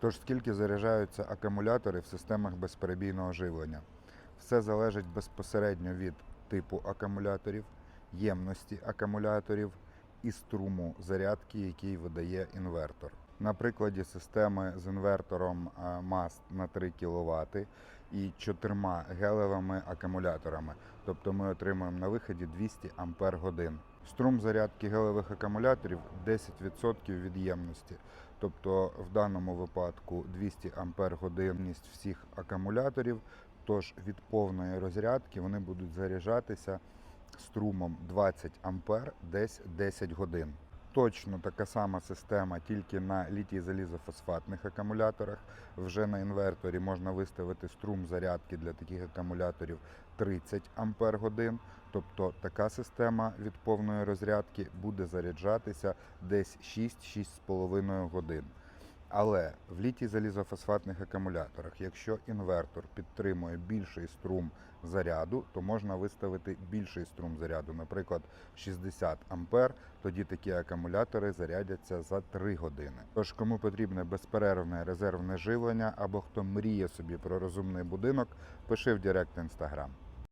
Тож скільки заряджаються акумулятори в системах безперебійного живлення? Все залежить безпосередньо від типу акумуляторів, ємності акумуляторів і струму зарядки, який видає інвертор. На прикладі системи з інвертором MAST на 3 кВт і чотирма гелевими акумуляторами. Тобто ми отримуємо на виході 200 Ампер годин. Струм зарядки гелевих акумуляторів 10% від ємності. Тобто в даному випадку 200 Ампер годинність всіх акумуляторів. Тож від повної розрядки вони будуть заряджатися струмом 20 Ампер десь 10 годин. Точно така сама система, тільки на літій залізофосфатних акумуляторах. Вже на інверторі можна виставити струм зарядки для таких акумуляторів 30 Ампер годин. Тобто така система від повної розрядки буде заряджатися десь 6-6,5 годин. Але в літій залізофосфатних акумуляторах, якщо інвертор підтримує більший струм заряду, то можна виставити більший струм заряду, наприклад, 60 ампер. Тоді такі акумулятори зарядяться за 3 години. Тож, кому потрібне безперервне резервне живлення або хто мріє собі про розумний будинок, пиши в Директ Інстаграм.